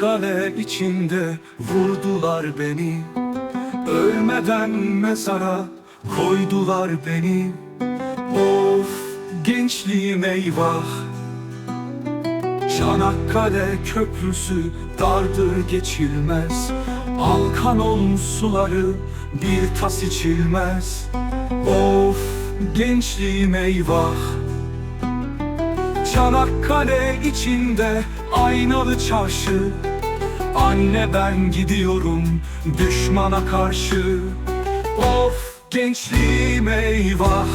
Çanakkale içinde vurdular beni. Ölmeden mezara koydular beni. Of gençliğim eyvah. Çanakkale köprüsü dardır geçilmez. Alkan olmuş suları bir tas içilmez. Of gençliğim eyvah Çanakkale içinde aynalı çarşı. Anne ben gidiyorum düşmana karşı. Of gençliğim eyvah.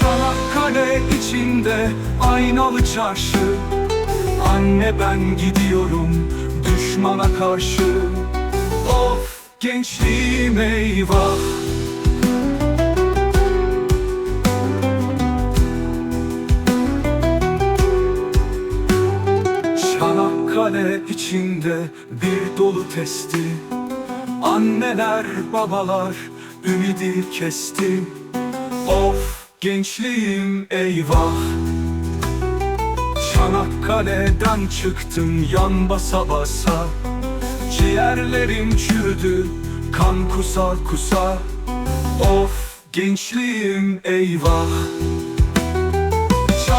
Çanakkale içinde aynalı çarşı. Anne ben gidiyorum düşmana karşı. Of gençliğim eyvah Çanakkale içinde bir dolu testi. Anneler babalar ümidi kesti. Of gençliğim eyvah. Çanakkale'den çıktım yan basa basa. Ciğerlerim çürüdü kan kusa kusa. Of gençliğim eyvah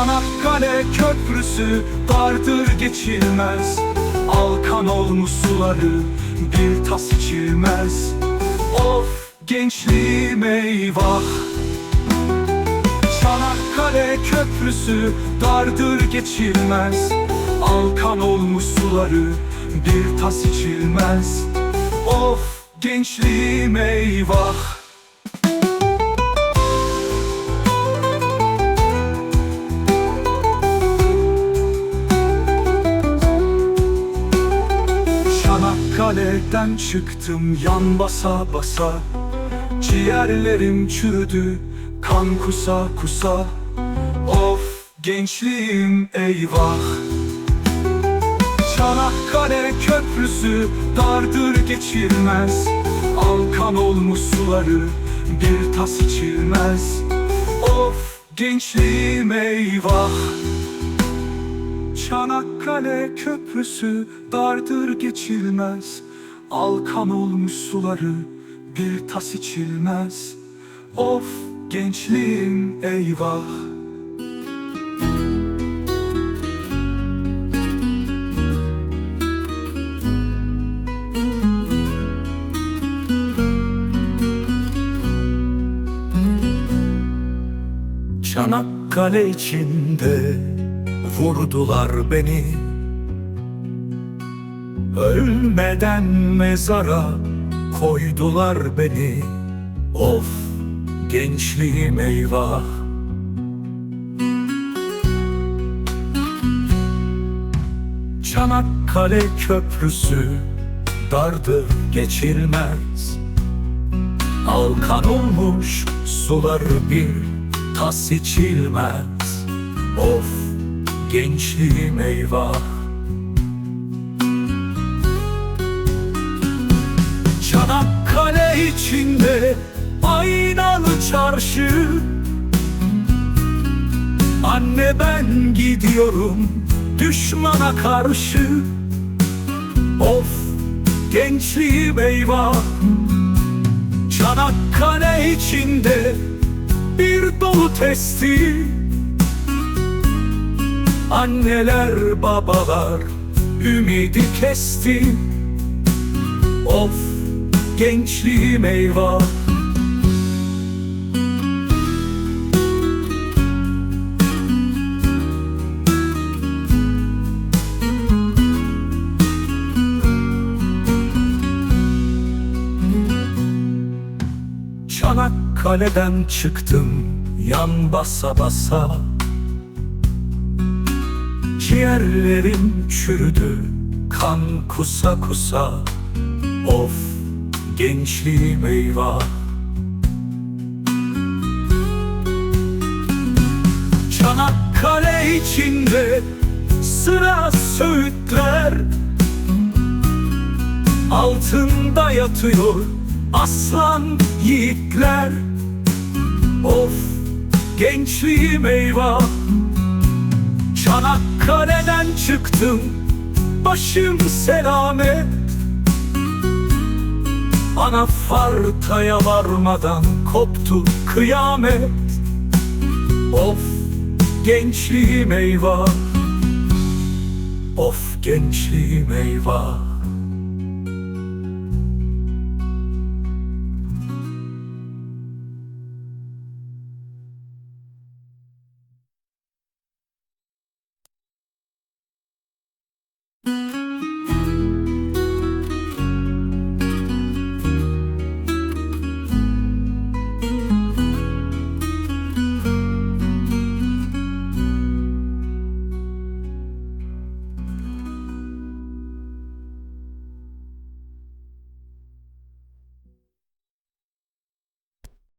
Çanakkale köprüsü dardır geçilmez. Alkan olmuş suları bir tas içilmez. Of gençliğim eyvah Çanakkale köprüsü dardır geçilmez. Alkan olmuş suları bir tas içilmez. Of gençliğim eyvah Çanakkale'den çıktım yan basa basa. Ciğerlerim çürüdü kan kusa kusa. Of gençliğim eyvah. Çanakkale köprüsü dardır geçilmez. Alkan olmuş suları bir tas içilmez. Of gençliğim eyvah. Çanakkale köprüsü dardır geçilmez Alkan olmuş suları bir tas içilmez. Of gençliğim eyvah. Çanakkale içinde vurdular beni Ölmeden mezara koydular beni. Of gençliğim eyvah. Çanakkale köprüsü dardır geçilmez. Alkan olmuş suları bir tas içilmez. Of gençliğim eyvah içinde aynalı çarşı. Anne ben gidiyorum düşmana karşı. Of gençliğim eyvah. Çanakkale içinde bir dolu testi. Anneler babalar ümidi kesti. Of gençliğim eyvah. Çanakkale'den çıktım yan basa basa. Ciğerlerim çürüdü kan kusa kusa. Of gençliğim eyvah. Çanakkale içinde sıra söğütler Altında yatıyor aslan yiğitler. Of gençliğim eyvah. Çanakkale'den çıktım başım selamet Anafartaya varmadan koptu kıyamet. Of gençliğim eyvah. Of gençliğim eyvah